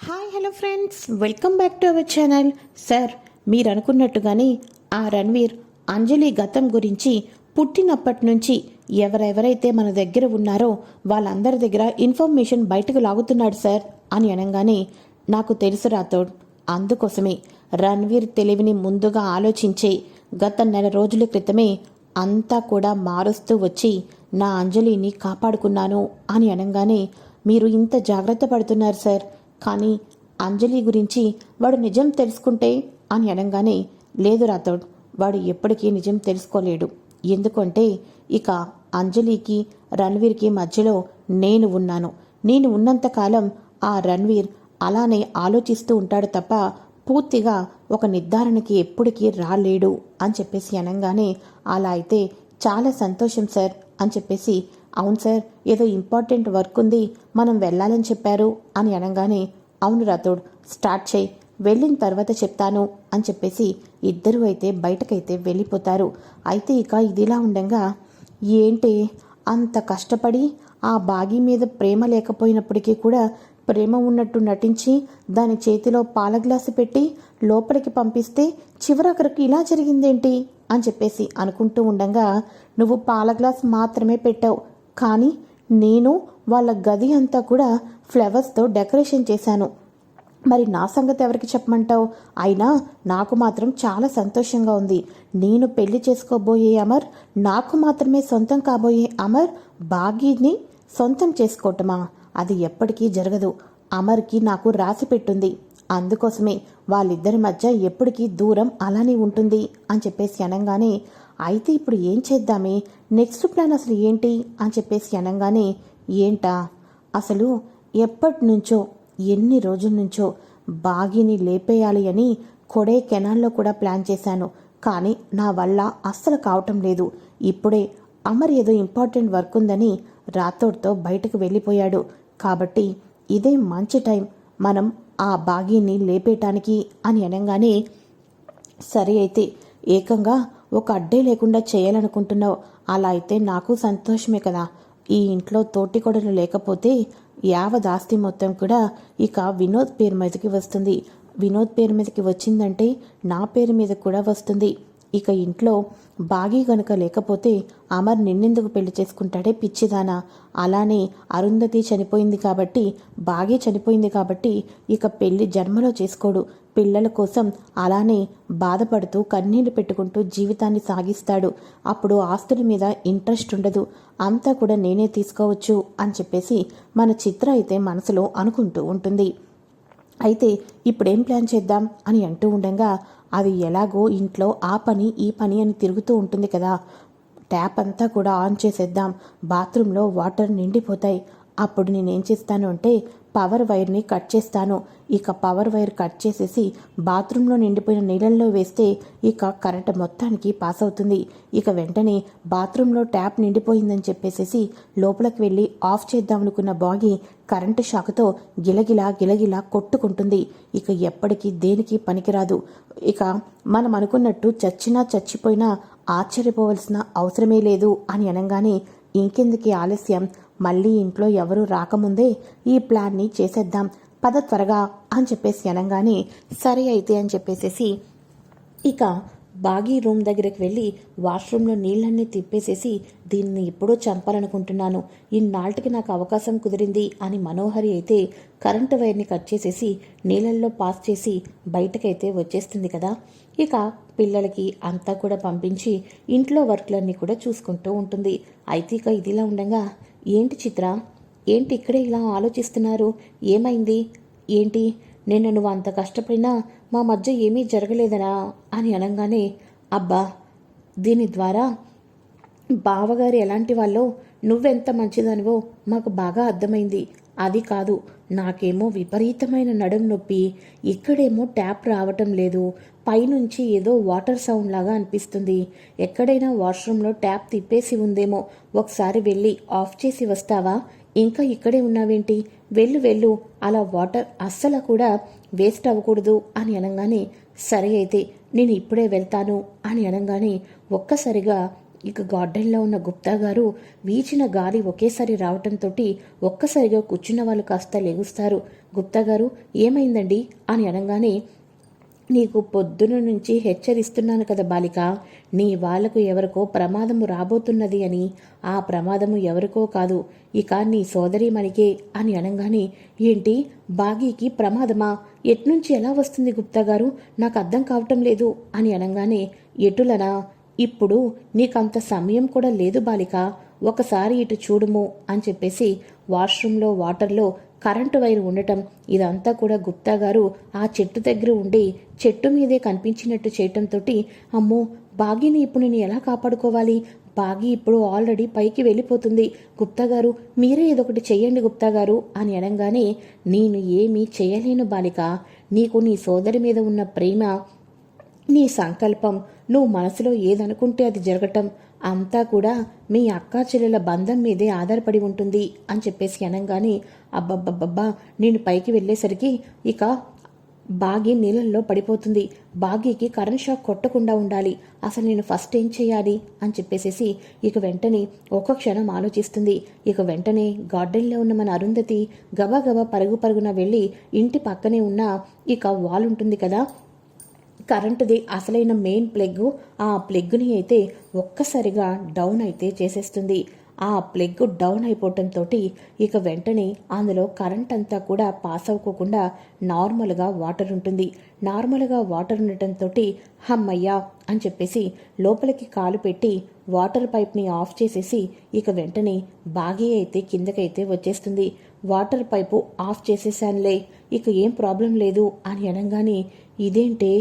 Hi hello friends welcome back to our channel sir మీరు అనుకున్నట్టుగానే ఆ రణ్వీర్ అంజలి గతం గురించి పుట్టినప్పటి నుంచి ఎవరెవరైతే మన దగ్గర ఉన్నారో వాళ్ళందరి దగ్గర ఇన్ఫర్మేషన్ బయటకు లాగుతున్నాడు సార్ అని అనగానే నాకు తెలుసు రాతోడ్ అందుకోసమే రణ్వీర్ తెలివిని ముందుగా ఆలోచించే గత నెల రోజుల క్రితమే అంతా కూడా మారుస్తూ వచ్చి నా అంజలిని కాపాడుకున్నాను అని అనగానే మీరు ఇంత జాగ్రత్త పడుతున్నారు సార్ కానీ అంజలి గురించి వాడు నిజం తెలుసుకుంటే అని అనగానే లేదు రాథోడ్ వాడు ఎప్పటికీ నిజం తెలుసుకోలేడు. ఎందుకంటే ఇక అంజలికి రణ్వీర్కి మధ్యలో నేను ఉన్నాను. నేను ఉన్నంతకాలం ఆ రణ్వీర్ అలానే ఆలోచిస్తూ ఉంటాడు తప్ప పూర్తిగా ఒక నిర్ధారణకి ఎప్పటికీ రాలేడు అని చెప్పేసి అనగానే అలా అయితే చాలా సంతోషం సార్ అని చెప్పేసి అవును సార్ ఏదో ఇంపార్టెంట్ వర్క్ ఉంది మనం వెళ్ళాలని చెప్పారు అని అనగానే అవును రాథోడ్ స్టార్ట్ చేయి వెళ్ళిన తర్వాత చెప్తాను అని చెప్పేసి ఇద్దరూ అయితే బయటకైతే వెళ్ళిపోతారు. అయితే ఇక ఇదిలా ఉండగా ఏంటి అంత కష్టపడి ఆ బాగి మీద ప్రేమ లేకపోయినప్పటికీ కూడా ప్రేమ ఉన్నట్టు నటించి దాని చేతిలో పాల గ్లాసు పెట్టి లోపలికి పంపిస్తే చివరకరకు ఇలా జరిగిందేంటి అని చెప్పేసి అనుకుంటూ ఉండగా నువ్వు పాల గ్లాస్ మాత్రమే పెట్టావు కానీ నేను వాళ్ళ గది అంతా కూడా ఫ్లవర్స్తో డెకరేషన్ చేశాను. మరి నా సంగతి ఎవరికి చెప్పమంటావు? అయినా నాకు మాత్రం చాలా సంతోషంగా ఉంది. నేను పెళ్ళి చేసుకోబోయే అమర్ నాకు మాత్రమే సొంతం కాబోయే అమర్ బాగీని సొంతం చేసుకోవటమా అది ఎప్పటికీ జరగదు. అమర్కి నాకు రాసి పెట్టుంది. అందుకోసమే వాళ్ళిద్దరి మధ్య ఎప్పటికీ దూరం అలానే ఉంటుంది అని చెప్పేసి అనగానే అయితే ఇప్పుడు ఏం చేద్దామే? నెక్స్ట్ ప్లాన్ అసలు ఏంటి? అని చెప్పేసి అనగానే ఏంటా? అసలు ఎప్పటి నుంచో ఎన్ని రోజుల నుంచో బాగిని లేపేయాలి అని కొడే కెనాల్లో కూడా ప్లాన్ చేశాను. కానీ నా వల్ల అస్సలు కావటం లేదు. ఇప్పుడే అమర్ ఏదో ఇంపార్టెంట్ వర్క్ ఉందని రాతోడ్తో బయటకు వెళ్ళిపోయాడు. కాబట్టి ఇదే మంచి టైం. మనం ఆ బాగీని లేపేయటానికి అని అనగానే సరే అయితే ఏకంగా ఒక అడ్డే లేకుండా చేయాలనుకుంటున్నావు. అలా అయితే నాకు సంతోషమే కదా. ఈ ఇంట్లో తోటికొడలు లేకపోతే యావదాస్తి మొత్తం కూడా ఇక వినోద్ పేరు మీదకి వస్తుంది. వినోద్ పేరు మీదకి వచ్చిందంటే నా పేరు మీద కూడా వస్తుంది. ఇక ఇంట్లో బాగి గనుక లేకపోతే అమర్ నిన్నెందుకు పెళ్ళి చేసుకుంటాడే పిచ్చిదానా? అలానే అరుంధతి చనిపోయింది కాబట్టి బాగి చనిపోయింది కాబట్టి ఇక పెళ్ళి జన్మలో చేసుకోడు. పిల్లల కోసం అలానే బాధపడుతూ కన్నీళ్ళు పెట్టుకుంటూ జీవితాన్ని సాగిస్తాడు. అప్పుడు ఆస్తుల మీద ఇంట్రెస్ట్ ఉండదు. అంతా కూడా నేనే తీసుకోవచ్చు అని చెప్పేసి మన చిత్ర అయితే మనసులో అనుకుంటూ ఉంటుంది. అయితే ఇప్పుడేం ప్లాన్ చేద్దాం అని అంటూ ఉండగా అది ఎలాగో ఇంట్లో ఆ పని ఈ పని అని తిరుగుతూ ఉంటుంది కదా. ట్యాప్ అంతా కూడా ఆన్ చేసేద్దాం. బాత్రూంలో వాటర్ నిండిపోతాయి. అప్పుడు నేనేం చేస్తాను అంటే పవర్ వైర్ని కట్ చేస్తాను. ఇక పవర్ వైర్ కట్ చేసేసి బాత్రూంలో నిండిపోయిన నీళ్ళల్లో వేస్తే ఇక కరెంట్ మొత్తానికి పాస్ అవుతుంది. ఇక వెంటనే బాత్రూంలో ట్యాప్ నిండిపోయిందని చెప్పేసేసి లోపలికి వెళ్ళి ఆఫ్ చేద్దామనుకున్న బాగి కరెంటు షాక్తో గిలగిలా గిలగిలా కొట్టుకుంటుంది. ఇక ఎప్పటికీ దేనికి పనికిరాదు. ఇక మనం అనుకున్నట్టు చచ్చినా చచ్చిపోయినా ఆశ్చర్యపోవలసిన అవసరమే లేదు అని అనగానే ఇంకెందుకు ఆలస్యం? మళ్ళీ ఇంట్లో ఎవరూ రాకముందే ఈ ప్లాన్ని చేసేద్దాం. పద త్వరగా అని చెప్పేసి అనగానే సరే అయితే అని చెప్పేసేసి ఇక బాగీ రూమ్ దగ్గరికి వెళ్ళి వాష్రూమ్లో నీళ్ళన్నీ తిప్పేసేసి దీన్ని ఎప్పుడో చంపాలనుకుంటున్నాను. ఇన్నాళ్ళకి నాకు అవకాశం కుదిరింది అని మనోహరి అయితే కరెంటు వైర్ని కట్ చేసేసి నీళ్ళల్లో పాస్ చేసి బయటకైతే వచ్చేస్తుంది కదా. ఇక పిల్లలకి అంతా కూడా పంపించి ఇంట్లో వర్క్లన్నీ కూడా చూసుకుంటూ ఉంటుంది. అయితే ఇక ఇదిలా ఉండగా ఏంటి చిత్ర? ఏంటి ఇక్కడే ఇలా ఆలోచిస్తున్నారు? ఏమైంది? ఏంటి? నేను నువ్వు అంత కష్టపడినా మా మధ్య ఏమీ జరగలేదనా? అని అనగానే అబ్బా దీని ద్వారా బావగారు ఎలాంటి వాళ్ళో నువ్వెంత మంచిదానివో మాకు బాగా అర్థమైంది. అది కాదు నాకేమో విపరీతమైన నడుం నొప్పి ఇక్కడేమో ట్యాప్ రావటం లేదు పైనుంచి ఏదో వాటర్ సౌండ్ లాగా అనిపిస్తుంది. ఎక్కడైనా వాష్రూమ్లో ట్యాప్ తిప్పేసి ఉందేమో ఒకసారి వెళ్ళి ఆఫ్ చేసి వస్తావా? ఇంకా ఇక్కడే ఉన్నావేంటి? వెళ్ళు వెళ్ళు అలా వాటర్ అస్సలు కూడా వేస్ట్ అవ్వకూడదు అని అనగానే సరే అయితే నేను ఇప్పుడే వెళ్తాను అని అనగానే ఒక్కసారిగా ఇక గార్డెన్లో ఉన్న గుప్తా గారు వీచిన గాలి ఒకేసారి రావటంతో ఒక్కసారిగా కూర్చున్న వాళ్ళు కాస్త లెగుస్తారు. గుప్తా గారు ఏమైందండి? అని అనగానే నీకు పొద్దున నుంచి హెచ్చరిస్తున్నాను కదా బాలిక. నీ వాళ్ళకు ఎవరికో ప్రమాదము రాబోతున్నది అని. ఆ ప్రమాదము ఎవరికో కాదు. ఇక నీ సోదరి మనికే అని అనగానే ఏంటి? బాగీకి ప్రమాదమా? ఎట్నుంచి ఎలా వస్తుంది గుప్తా గారు? నాకు అర్థం కావటం లేదు అని అనగానే ఎటులనా? ఇప్పుడు నీకంత సమయం కూడా లేదు బాలిక. ఒకసారి ఇటు చూడుము అని చెప్పేసి వాష్రూమ్లో వాటర్లో కరెంటు వైర్ ఉండటం ఇదంతా కూడా గుప్తా గారు ఆ చెట్టు దగ్గర ఉండి చెట్టు మీదే కనిపించినట్టు చేయటంతో అమ్మో బాగీని ఇప్పుడు నేను ఎలా కాపాడుకోవాలి? బాగి ఇప్పుడు ఆల్రెడీ పైకి వెళ్ళిపోతుంది. గుప్తా గారు మీరే ఏదొకటి చెయ్యండి గుప్తా గారు అని అనగానే నేను ఏమీ చేయలేను బాలిక. నీకు నీ సోదరి మీద ఉన్న ప్రేమ నీ సంకల్పం నువ్వు మనసులో ఏదనుకుంటే అది జరగటం అంతా కూడా మీ అక్కా చెల్లెల బంధం మీదే ఆధారపడి ఉంటుంది అని చెప్పేసి అనగానే అబ్బబ్బబ్బబ్బా నేను పైకి వెళ్ళేసరికి ఇక బాగి నీళ్ళల్లో పడిపోతుంది. బాగీకి కరెంట్ షాక్ కొట్టకుండా ఉండాలి. అసలు నేను ఫస్ట్ ఏం చేయాలి? అని చెప్పేసేసి ఇక వెంటనే ఒక్క క్షణం ఆలోచిస్తుంది. ఇక వెంటనే గార్డెన్లో ఉన్న మన అరుంధతి గబా పరుగు పరుగున వెళ్ళి ఇంటి పక్కనే ఉన్న ఇక వాల్ ఉంటుంది కదా కరెంటుది అసలైన మెయిన్ ప్లగ్ ఆ ప్లగ్ని అయితే ఒక్కసారిగా డౌన్ అయితే చేసేస్తుంది. ఆ ప్లగ్ డౌన్ అయిపోవటంతో ఇక వెంటనే అందులో కరెంట్ అంతా కూడా పాస్ అవ్వకోకుండా నార్మల్గా వాటర్ ఉంటుంది. నార్మల్గా వాటర్ ఉండటంతో హమ్మయ్యా అని చెప్పేసి లోపలికి కాలు పెట్టి వాటర్ పైప్ని ఆఫ్ చేసేసి ఇక వెంటనే బాగి అయితే కిందకైతే వచ్చేస్తుంది. వాటర్ పైపు ఆఫ్ చేసేసానులే. ఇక ఏం ప్రాబ్లం లేదు అని అనగానే ఇదేంటే?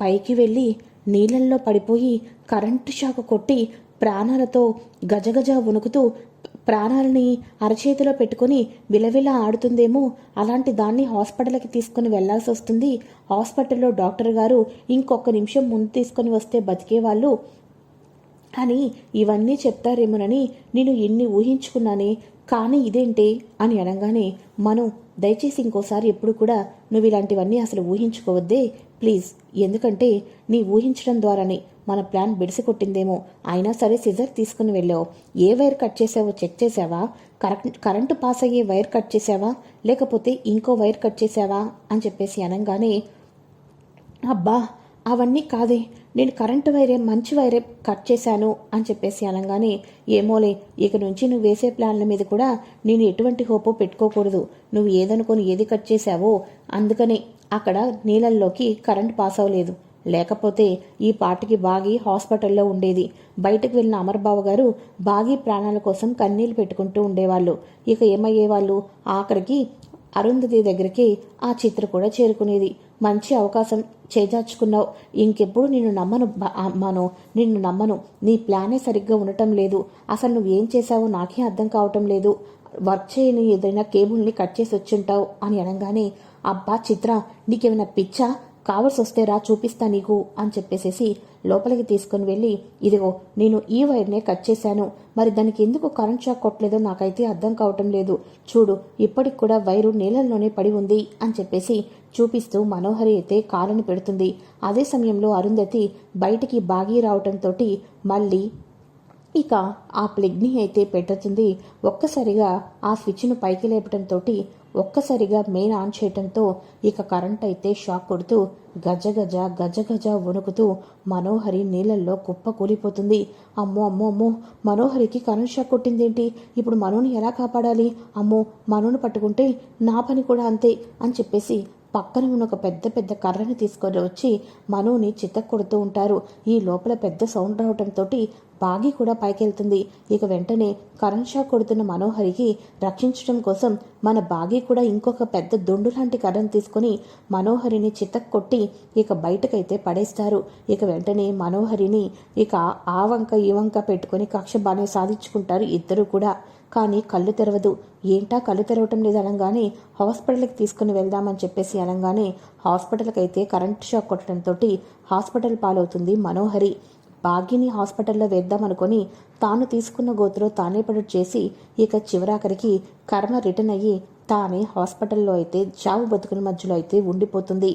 పైకి వెళ్ళి నీళ్ళల్లో పడిపోయి కరెంటు షాక్ కొట్టి ప్రాణాలతో గజగజ వణుకుతూ ప్రాణాలని అరచేతిలో పెట్టుకుని విలవిలా ఆడుతుందేమో అలాంటి దాన్ని హాస్పిటల్కి తీసుకుని వెళ్ళాల్సి వస్తుంది. హాస్పిటల్లో డాక్టర్ గారు ఇంకొక నిమిషం ముందు తీసుకొని వస్తే బతికే వాళ్ళు అని ఇవన్నీ చెప్తారేమోనని నేను ఎన్ని ఊహించుకున్నానే కానీ ఇదేంటి అని అనగానే మనం దయచేసి ఇంకోసారి ఎప్పుడు కూడా నువ్వు ఇలాంటివన్నీ అసలు ఊహించుకోవద్దే ప్లీజ్. ఎందుకంటే నీ ఊహించడం ద్వారానే మన ప్లాన్ బిడిసి కొట్టిందేమో అయినా సరే సిజర్ తీసుకుని వెళ్ళావు. ఏ వైర్ కట్ చేసావో చెక్ చేసావా? కరెంట్ కరెంటు పాస్ అయ్యే వైర్ కట్ చేసావా? లేకపోతే ఇంకో వైర్ కట్ చేసావా? అని చెప్పేసి అనగానే అబ్బా అవన్నీ కాదే. నేను కరెంటు వైరే మంచి వైరే కట్ చేశాను అని చెప్పేసి అనగానే ఏమోలే ఇక నుంచి నువ్వు వేసే ప్లాన్ల మీద కూడా నేను ఎటువంటి హోపో పెట్టుకోకూడదు. నువ్వు ఏదనుకొని ఏది కట్ చేశావో అందుకనే అక్కడ నీళ్ళల్లోకి కరెంట్ పాస్ అవ్వలేదు. లేకపోతే ఈ పాటికి బాగి హాస్పిటల్లో ఉండేది. బయటకు వెళ్ళిన అమర్బాబు గారు బాగి ప్రాణాల కోసం కన్నీళ్ళు పెట్టుకుంటూ ఉండేవాళ్ళు. ఇక ఏమయ్యేవాళ్ళు? ఆఖరికి అరుంధతి దగ్గరికి ఆ చిత్ర కూడా చేరుకునేది. మంచి అవకాశం చేజార్చుకున్నావు. ఇంకెప్పుడు నిన్ను నమ్మను అమ్మాను నిన్ను నమ్మను. నీ ప్లానే సరిగ్గా ఉండటం లేదు. అసలు నువ్వేం చేశావో నాకే అర్థం కావటం లేదు. వర్క్ చేయని ఏదైనా కేబుల్ని కట్ చేసి వచ్చుంటావు అని అనగానే అబ్బా చిత్ర నీకేమైనా పిచ్చా? కావలసి వస్తే రా చూపిస్తా నీకు అని చెప్పేసేసి లోపలికి తీసుకుని వెళ్ళి ఇదిగో నేను ఈ వైర్నే కట్ చేశాను. మరి దానికి ఎందుకు కరెంట్ షాక్ కొట్టలేదో నాకైతే అర్థం కావటం లేదు. చూడు ఇప్పటికి కూడా వైరు నీళ్ళల్లోనే పడి ఉంది అని చెప్పేసి చూపిస్తూ మనోహరి అయితే కాలని పెడుతుంది. అదే సమయంలో అరుంధతి బయటికి బాగి రావటంతో మళ్ళీ ఇక ఆ ప్లగ్ని అయితే పెట్టుతుంది. ఒక్కసారిగా ఆ స్విచ్ను పైకి లేపటంతో ఒక్కసారిగా మెయిన్ ఆన్ చేయటంతో ఇక కరెంట్ అయితే షాక్ కొడుతూ గజగజ గజగజ వణుకుతూ మనోహరి నీళ్ళల్లో కుప్ప కూలిపోతుంది. అమ్మో అమ్మో అమ్మో మనోహరికి కరెంట్ షాక్ కొట్టిందేంటి? ఇప్పుడు మనోని ఎలా కాపాడాలి? అమ్మో మనోని పట్టుకుంటే నా పని కూడా అంతే అని చెప్పేసి పక్కన ఉన్న ఒక పెద్ద పెద్ద కర్రని తీసుకొని వచ్చి మనోని చిత్త కొడుతూ ఉంటారు. ఈ లోపల పెద్ద సౌండ్ రావడంతో బాగి కూడా పైకెళ్తుంది. ఇక వెంటనే కరెంట్ షాక్ కొడుతున్న మనోహరికి రక్షించడం కోసం మన బాగి కూడా ఇంకొక పెద్ద దొండు లాంటి కర్రను తీసుకుని మనోహరిని చితక్ కొట్టి ఇక బయటకైతే పడేస్తారు. ఇక వెంటనే మనోహరిని ఇక ఆ వంక ఈ వంక పెట్టుకుని కక్ష బాగానే సాధించుకుంటారు ఇద్దరు కూడా. కానీ కళ్ళు తెరవదు. ఏంటా కళ్ళు తెరవటం లేదు అనగానే హాస్పిటల్కి తీసుకుని వెళ్దామని చెప్పేసి అనగానే హాస్పిటల్కి అయితే కరెంట్ షాక్ కొట్టడంతో హాస్పిటల్ పాలవుతుంది మనోహరి. భాగ్యని హాస్పిటల్లో వేద్దామనుకొని తాను తీసుకున్న గోతులో తానే పడు చేసి ఇక చివరాఖరికి కర్మ రిటర్న్ అయ్యి తానే హాస్పిటల్లో అయితే చావు బతుకుల మధ్యలో అయితే ఉండిపోతుంది.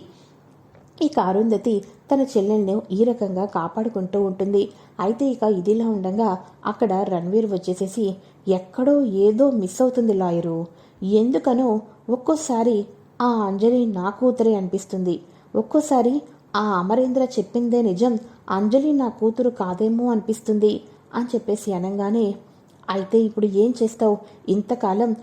ఇక అరుంధతి తన చెల్లెల్ని ఈ రకంగా కాపాడుకుంటూ ఉంటుంది. అయితే ఇక ఇదిలా ఉండగా అక్కడ రణ్వీర్ వచ్చేసేసి ఎక్కడో ఏదో మిస్ అవుతుంది లాయరు. ఎందుకనో ఒక్కోసారి ఆ అంజలి నా కూతురే అనిపిస్తుంది. ఒక్కోసారి ఆ అమరేంద్ర చెప్పిందే నిజం అంజలి నా కూతురు కాదేమో అనిపిస్తుంది అని చెప్పేసి అనగానే అయితే ఇప్పుడు ఏం చేస్తావు? ఇంతకాలం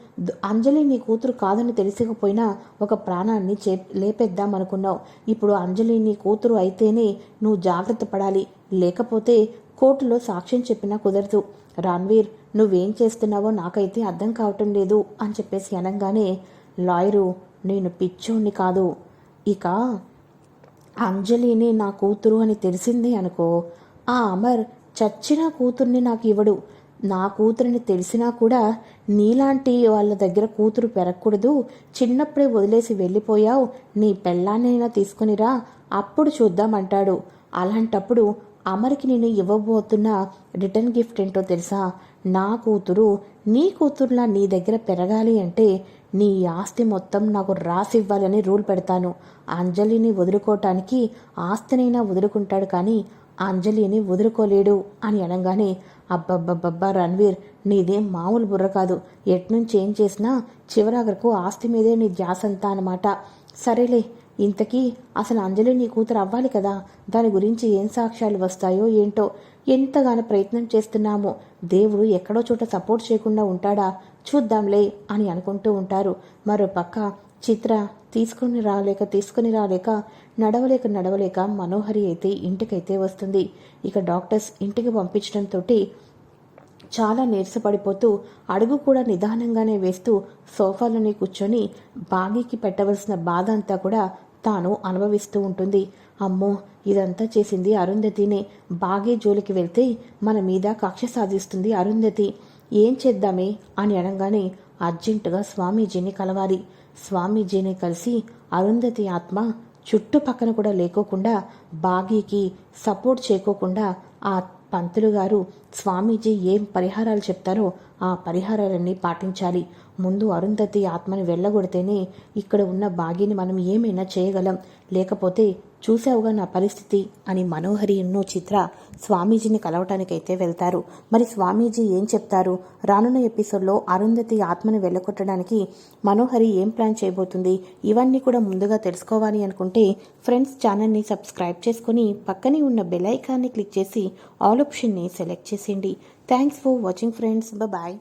అంజలి నీ కూతురు కాదని తెలిసకపోయినా ఒక ప్రాణాన్ని చే లేపేద్దాం అనుకున్నావు ఇప్పుడు అంజలి నీ కూతురు అయితేనే నువ్వు జాగ్రత్త పడాలి. లేకపోతే కోర్టులో సాక్ష్యం చెప్పినా కుదరదు. రాన్వీర్ నువ్వేం చేస్తున్నావో నాకైతే అర్థం కావటం లేదు అని చెప్పేసి అనగానే లాయరు నేను పిచ్చోణ్ణి కాదు. ఇక అంజలిని నా కూతురు అని తెలిసింది అనుకో. ఆ అమర్ చచ్చిన కూతుర్ని నాకు ఇవ్వడు. నా కూతురిని తెలిసినా కూడా నీలాంటి వాళ్ళ దగ్గర కూతురు పెరగకూడదు. చిన్నప్పుడే వదిలేసి వెళ్ళిపోయావు. నీ పెళ్ళాన్నైనా తీసుకునిరా అప్పుడు చూద్దామంటాడు. అలాంటప్పుడు అమర్కి నేను ఇవ్వబోతున్న రిటర్న్ గిఫ్ట్ ఏంటో తెలుసా? నా కూతురు నీ కూతురులా నీ దగ్గర పెరగాలి అంటే నీ ఆస్తి మొత్తం నాకు రాసివ్వాలని రూల్ పెడతాను. అంజలిని వదులుకోవటానికి ఆస్తినైనా వదులుకుంటాడు కానీ అంజలిని వదులుకోలేడు అని అనగానే అబ్బబ్బబ్బబ్బా రణ్వీర్ నీదేం మామూలు బుర్ర కాదు. ఎట్నుంచి ఏం చేసినా చివరాగరకు ఆస్తి మీదే నీ ధ్యాసంతా అనమాట సరేలే ఇంతకీ అసలు అంజలి నీ కూతురు అవ్వాలి కదా? దాని గురించి ఏం సాక్ష్యాలు వస్తాయో ఏంటో? ఎంతగానో ప్రయత్నం చేస్తున్నామో. దేవుడు ఎక్కడో చోట సపోర్ట్ చేయకుండా ఉంటాడా? చూద్దాంలే అని అనుకుంటూ ఉంటారు. మరో పక్క చిత్ర తీసుకుని రాలేక తీసుకుని రాలేక నడవలేక నడవలేక మనోహరి అయితే ఇంటికైతే వస్తుంది. ఇక డాక్టర్స్ ఇంటికి పంపించడంతో చాలా నీరసపడిపోతూ అడుగు కూడా నిదానంగానే వేస్తూ సోఫాలోనే కూర్చొని బాగీకి పెట్టవలసిన బాధ అంతా కూడా తాను అనుభవిస్తూ ఉంటుంది. అమ్మో ఇదంతా చేసింది అరుంధతినే. బాగే జోలికి వెళ్తే మన మీద కక్ష సాధిస్తుంది అరుంధతి. ఏం చేద్దామే అని అనగానే అర్జెంటుగా స్వామీజీని కలవాలి. స్వామీజీని కలిసి అరుంధతి ఆత్మ చుట్టుపక్కన కూడా లేకోకుండా బాగీకి సపోర్ట్ చేయకోకుండా ఆ పంతులు గారు స్వామీజీ ఏం పరిహారాలు చెప్తారో ఆ పరిహారాలన్నీ పాటించాలి. ముందు అరుంధతి ఆత్మని వెళ్ళగొడితేనే ఇక్కడ ఉన్న బాగిని మనం ఏమైనా చేయగలం. లేకపోతే చూసావుగా నా పరిస్థితి అని మనోహరి ఎన్నో చిత్ర స్వామీజీని కలవటానికైతే వెళ్తారు. మరి స్వామీజీ ఏం చెప్తారు? రానున్న ఎపిసోడ్లో అరుంధతి ఆత్మని వెళ్ళగొట్టడానికి మనోహరి ఏం ప్లాన్ చేయబోతుంది? ఇవన్నీ కూడా ముందుగా తెలుసుకోవాలి అనుకుంటే ఫ్రెండ్స్ ఛానల్ని సబ్స్క్రైబ్ చేసుకొని పక్కనే ఉన్న బెల్ ఐకాన్ని క్లిక్ చేసి ఆల్ ఆప్షన్ని సెలెక్ట్ చేసేయండి. Thanks for watching friends. Bye